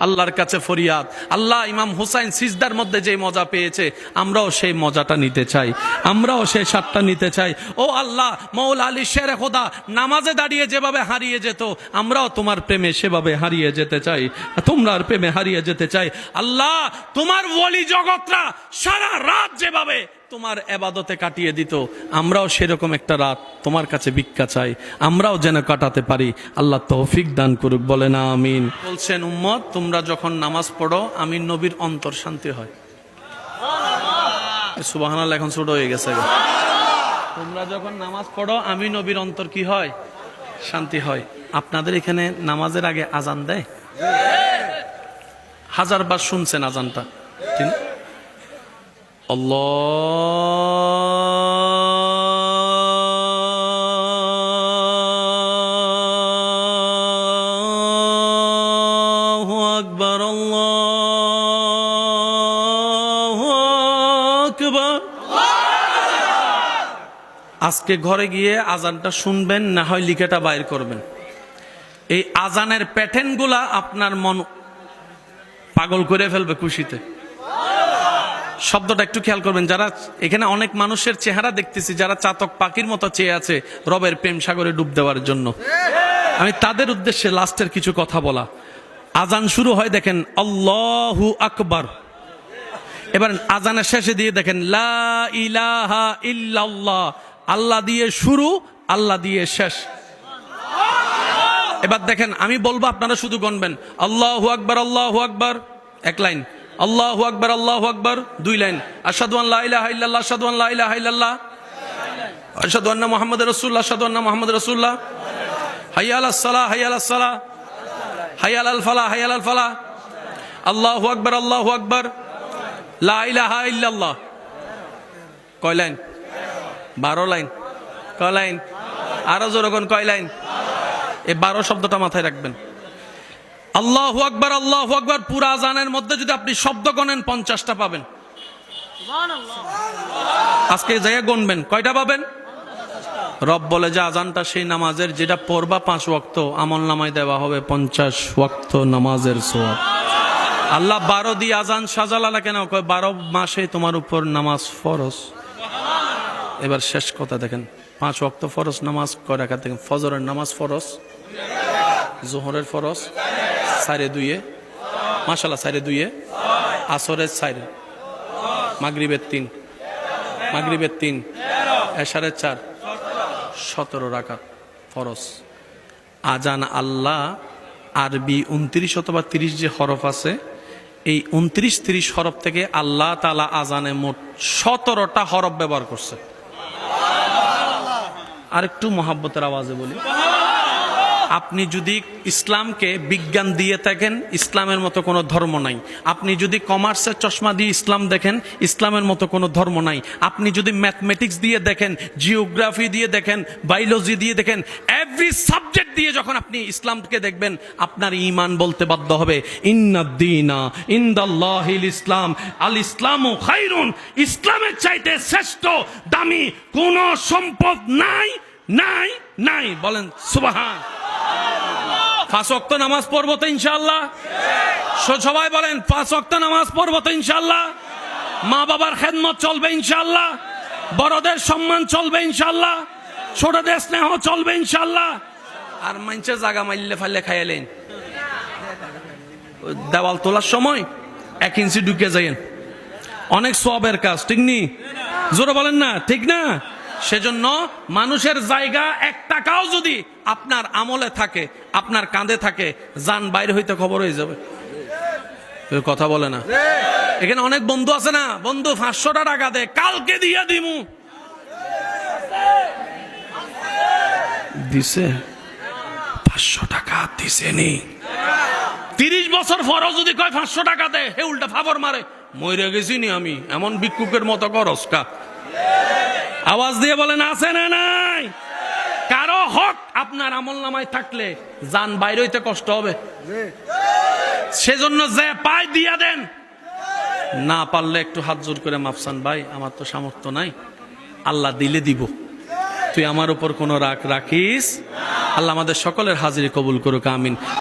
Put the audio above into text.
আল্লাহর কাছে ফরিয়াদ। আল্লাহ ইমাম হুসাইন সিজদার মধ্যে যে মজা পেয়েছে, আমরাও সেই মজাটা নিতে চাই। আমরাও সেই স্বাদটা নিতে চাই। ও আল্লাহ মৌল আলী, শের খোদা, নামাজে দাঁড়িয়ে যেভাবে হারিয়ে যেত, আমরাও তোমার প্রেমে সেভাবে হারিয়ে যেতে চাই। তোমরার প্রেমে হারিয়ে যেতে চাই। আল্লাহ, তোমার ওলি জগৎরা সারা রাত যেভাবে তোমার এবাদতে কাটিয়ে দিত। আমরাও সেরকম একটা রাত তোমার কাছে ভিক্ষা চাই। আমরাও যেন কাটাতে পারি। আল্লাহ তৌফিক দান করুক বলে না আমিন। বলছেন, উম্মত, তোমরা যখন নামাজ পড়ো, আমি নবীর অন্তর শান্তি হয়। সুবাহানাল এখন ছোট হয়ে গেছে তোমরা যখন নামাজ পড়ো, আমি নবীর অন্তর কি হয়? শান্তি হয়। আপনাদের এখানে নামাজের আগে আজান দেয়? হাজার বার শুনছেন আজানটা। ঠিক আল্লাহু আকবার আল্লাহু আকবার আজকে ঘরে গিয়ে আজানটা শুনবেন, না হয় লিখেটা বাইর করবেন। এই আজানের প্যাটার্নগুলা আপনার মন পাগল করে ফেলবে খুশিতে। শব্দটা একটু খেয়াল করবেন, যারা এখানে অনেক মানুষের চেহারা দেখতেছি, যারা চাতক পাখির মতো চেয়ে আছে রবের প্রেম সাগরে ডুব দেওয়ার জন্য। আমি তাদের উদ্দেশ্যে লাস্টের কিছু কথা বলা। আজান শুরু হয়, দেখেন, আল্লাহু আকবার। এবার আজানের শেষে দিয়ে দেখেন, লা ইলাহা ইল্লাল্লাহ। আল্লাহ দিয়ে শুরু, আল্লাহ দিয়ে শেষ। এবার দেখেন, আমি বলব আপনারা শুধু গণবেন। আল্লাহু আকবার আল্লাহু আকবার। এক লাইন। আল্লাহু আকবার আল্লাহু আকবার, দুই লাইন। আশহাদু আন লা ইলাহা ইল্লাল্লাহ, আশহাদু আন লা ইলাহা ইল্লাল্লাহ। আশহাদু আন্না মুহাম্মাদুর রাসূলুল্লাহ, আশহাদু আন্না মুহাম্মাদুর রাসূলুল্লাহ। হাইয়া আলাস সালাহ হাইয়া আলাস সালাহ হাইয়া আলাল ফালাহ হাইয়া আলাল ফালাহ। আল্লাহু আকবার আল্লাহু আকবার। লা ইলাহা ইল্লাল্লাহ। কয় লাইন? বারো লাইন। কয় লাইন? আরও জোরকন কয় লাইন? এই বারো শব্দটা মাথায় রাখবেন। আল্লাহ আকবার আল্লাহ আকবার পুরা আজানের মধ্যে যদি আপনি শব্দ গণেন পঞ্চাশটা পাবেন। আজকে জায়গা গণবেন কয়টা পাবেন? রব বলে যে আজানটা সেই নামাজের যেটা পড়বা পাঁচ ওয়াক্ত আমল নামায় দেওয়া হবে পঞ্চাশ ওয়াক্ত নামাজের সোয়াব। আল্লাহ বারো দিয়ে আজান সাজালা কেন? কয় বারো মাসে তোমার উপর নামাজ ফরজ। এবার শেষ কথা দেখেন পাঁচ ওয়াক্ত ফরজ নামাজ কয় রাখা দেখেন ফজরের নামাজ ফরজ? জোহরের ফরজ? সাইরে দুইয়ে? মাসাল্লাহ সাইরে দুইয়ে? আসরের সাইরে। মাগরিবের তিন। মাগরিবের তিন। এশারের চার। সতেরো রাকাত ফরস আজান আল্লাহ আরবি উনত্রিশ অথবা তিরিশ যে হরফ আছে, এই উনত্রিশ তিরিশ হরফ থেকে আল্লাহ তালা আজানে মোট সতেরোটা হরফ ব্যবহার করছে। আর একটু মহাব্বতের আওয়াজে বলি। আপনি যদি ইসলামকে বিজ্ঞান দিয়ে থাকেন, ইসলামের মতো কোনো ধর্ম নাই। আপনি যদি কমার্সের চশমা দিয়ে ইসলাম দেখেন, ইসলামের মতো কোনো ধর্ম নাই। আপনি যদি ম্যাথমেটিক্স দিয়ে দেখেন, জিওগ্রাফি দিয়ে দেখেন, বায়োলজি দিয়ে দেখেন এভরি সাবজেক্ট দিয়ে যখন আপনি ইসলামকে দেখবেন, আপনার ইমান বলতে বাধ্য হবে। ইন্নাদ্দিনা ইন্দাল্লাহিল ইসলাম আল ইসলাম ও খাইরুন। ইসলামের চাইতে শ্রেষ্ঠ, দামি কোনো সম্পদ নাই নাই নাই। বলেন, সুবাহান। পাঁচ অক্ত নামাজ পড়ব তো ইনশাল্লাহ সবাই বলেন, পাঁচ অক্ত নামাজ পড়ব তো ইনশাল্লাহ মা বাবার খেদমত চলবে ইনশাল্লাহ বড়দের সম্মান চলবে ইনশাল্লাহ ছোটদের স্নেহ চলবে ইনশাল্লাহ আর মাইনছে জাগা মাইলে ফাইলে খাইলেন দেওয়াল তোলার সময় এক ইঞ্চি ঢুকে যাইয়েন। অনেক সবের কাজ, ঠিক নি? জোরে বলেন না, ঠিক না? সেজন্য মানুষের জায়গা এক টাকাও যদি আপনার আমলে থাকে, আপনার কাঁধে থাকে, যান বাইরে হইতে খবর হয়ে যাবে। কথা বলে না। এখানে অনেক বন্ধু আছে না? বন্ধু, পাঁচশোটা টাকা দে, কালকে দিয়ে দিমু। দিছে? পাঁচশো টাকা দিছে নি তিরিশ বছর পরও যদি কয় পাঁচশো টাকা দে, হে উল্টা ফাবর মারে মরে গেছি নি আমি, এমন বিক্ষুকের মতো করসকা আওয়াজ দিয়ে বলেন, আছে না নাই? কারও হক আপনার আমল নামায় থাকলে যান বাইরে হইতে কষ্ট হবে। সেজন্য যে পায় দিয়া দেন। না পারলে একটু হাত জোর করে মাপসান ভাই, আমার তো সামর্থ্য নাই। আল্লাহ দিলে দিব। তুই আমার উপর কোনো রাগ রাখিস? আল্লাহ আমাদের সকলের হাজিরি কবুল করুক, আমিন।